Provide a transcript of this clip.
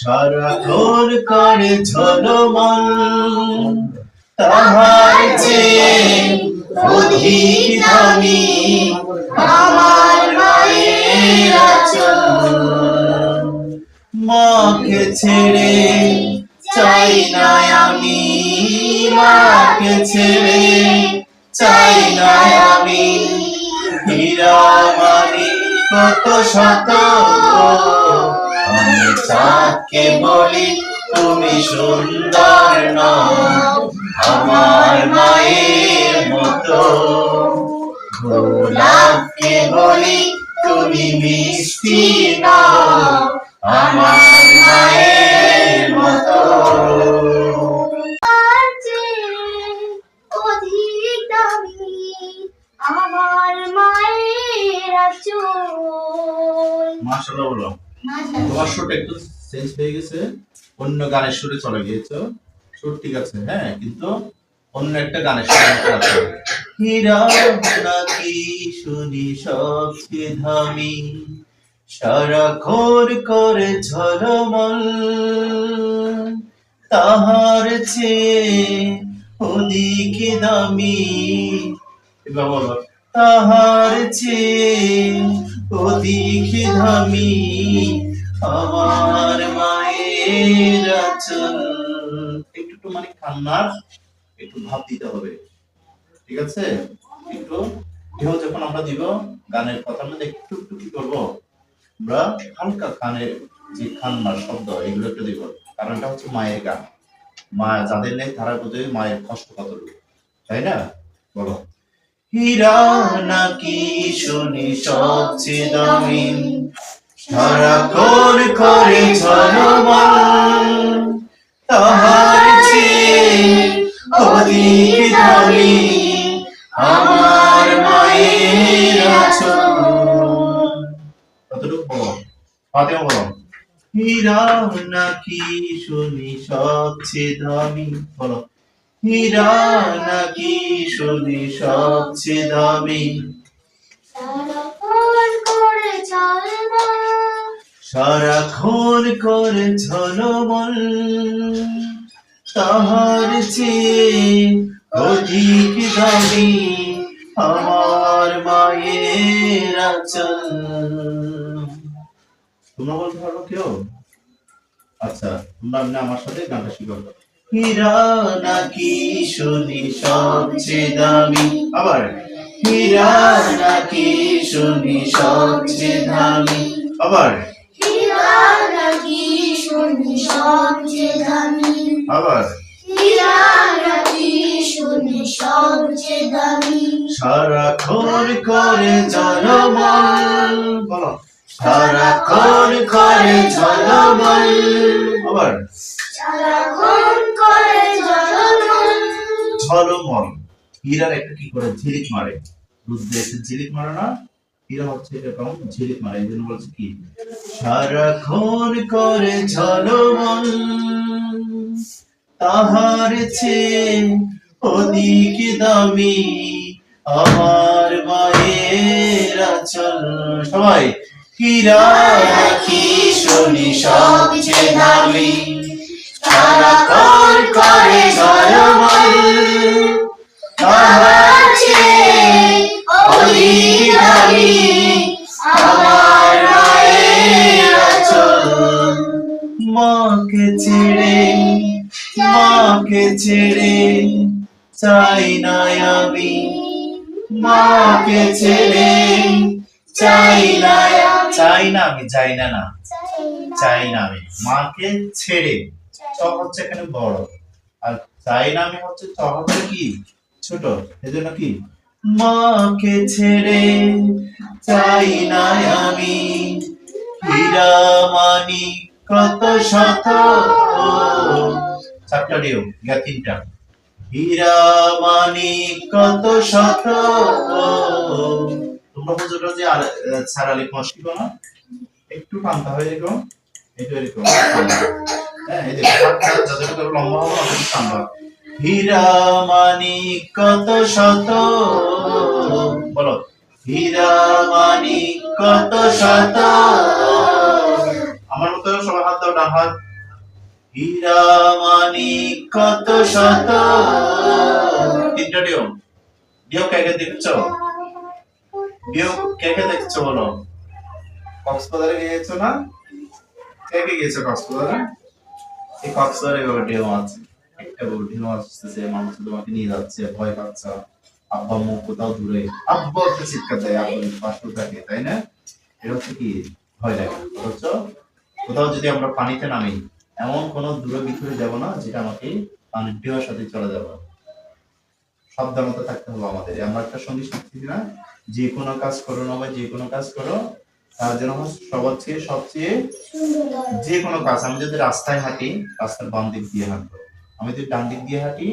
সারাক্ষণ করে ঝলমল তাহার চেয়ে অধিক আমার মায়ের মাকে ছেড়ে চাই না আমি। মাকে ছেড়ে চাই না আমি। হীরা কত শত আমি চাঁদকে বলি, তুমি সুন্দর নও। আমার মায়ের মতো। গোলাপকে বলি, তুমি মিষ্টি নও। আমার তোমার সুরটা একটু চেঞ্জ হয়ে গেছে। অন্য গানের সুরে চলে গিয়েছো। সুর ঠিক আছে হ্যাঁ কিন্তু অন্য একটা গানের সুরে আছে। নাকি শুনি সবচেয়ে দামি সারাক্ষণ করে ঝলমল। তাহার চেয়ে অধিক দামি। বলো, তাহার চেয়ে অধিক আমার মায়ের একটু একটু মানে কান্নার একটু ভাব দিতে হবে। ঠিক আছে? একটু ঢেউ যখন আমরা দিব, গানের কথা মধ্যে একটু একটু কি করব? আমরা হালকা কানের যে কান্নার শব্দ, এগুলো একটু দিব। কারণটা হচ্ছে মায়ের গান। মা যাদের নেই, তারা বোঝে মায়ের কষ্ট কতটুকু। তাই না? বলো। হীরা নাকি শুনি সবচেয়ে দামি সারাক্ষণ করে ঝলমল তাহার চেয়ে অধিক দামি আমার মায়ের আচল কতটুকু বলো? ফাতেমা বলো। হীরা নাকি শুনি সবচেয়ে দামি বলো। হীরা নাকি শুনি সবচেয়ে দামি সারাক্ষণ করে ঝলমল সারাক্ষণ করে ঝলমল। তাহার চেয়ে অধিক দামি আমার মায়ের আচল। তোমরা বলতে পারো কেউ? আচ্ছা তোমরা আমার সাথে গানটা শিখো হীরা নাকি শুনি সবচেয়ে দামি? আবার। হীরা নাকি শুনি সবচেয়ে দামি? আবার। শুনি সবচেয়ে দামি আবার। নাকি শুনি সবচেয়ে দামি সারাক্ষণ করে ঝলমল বলো। সারাক্ষণ করে ঝলমল আবার। করে ঝলমল ঝলমল। হীরার একটা কি করে? ঝিলিক মারে। এসে ঝিলিক মারে না? হীরা হচ্ছে এরকম ঝিলিক মারে। এই জন্য বলছে কি? সারাক্ষণ করে চলমন তাহার চেয়ে অধিক দামি আমার মায়ের আচল। সবাই, হীরা কি শুনি সবচেয়ে দামি। ছেড়ে চাই না আমি। মাকে ছেড়ে চাই না চাই না আমি চাই না না। চাই না আমি। মাকে ছেড়ে। চ হচ্ছে এখানে বড়। আর চাই না আমি হচ্ছে চ হচ্ছে কি? ছোট। এজন্য কি? মাকে ছেড়ে চাই না আমি। হীরা মানি কত শত চারটা ইয়া তিনটা। হীরা কত শত? তোমরা যে না একটু টানতে হয় এরকম এরকম। হ্যাঁ মানি কত শত? বলো। হীরা মানি কত শত? আমার মতো সবাই হাত ডান হাত। হীরা মানি কত শত? তিনটা ডিও ডিও কে কে দেখছ? ডিও কে কে দেখছ বলো? কক্সবাজারে গিয়েছো না? কে কে গিয়েছো কক্সবাজারে? এই কক্সবাজারে এভাবে ঢেউ আছে একটা বড় ঢেউ আসতেছে মানুষ তোমাকে নিয়ে যাচ্ছে ভয় পাচ্ছে। আব্বা আম্মু কোথাও দূরে। আব্বা একটা চিৎকার দেয় আব্বা পাশে থাকে তাই না? এটা হচ্ছে কি? ভয় লাগে অথচ কোথাও যদি আমরা পানিতে নামি এমন কোন দূরে ভিতরে যাব না যেটা আমাকে পানির ঢেউয়ের সাথে চলে যাবে। সাবধানতা থাকতে হবে আমাদের। আমরা একটা সঙ্গী শিখছি না যে কোনো কাজ করো না বা যে কোনো কাজ করো তার জন্য সবার চেয়ে সবচেয়ে যে কোনো কাজ আমি যদি রাস্তায় হাঁটি রাস্তার বাম দিক দিয়ে হাঁটবো। আমি যদি ডান দিক দিয়ে হাঁটি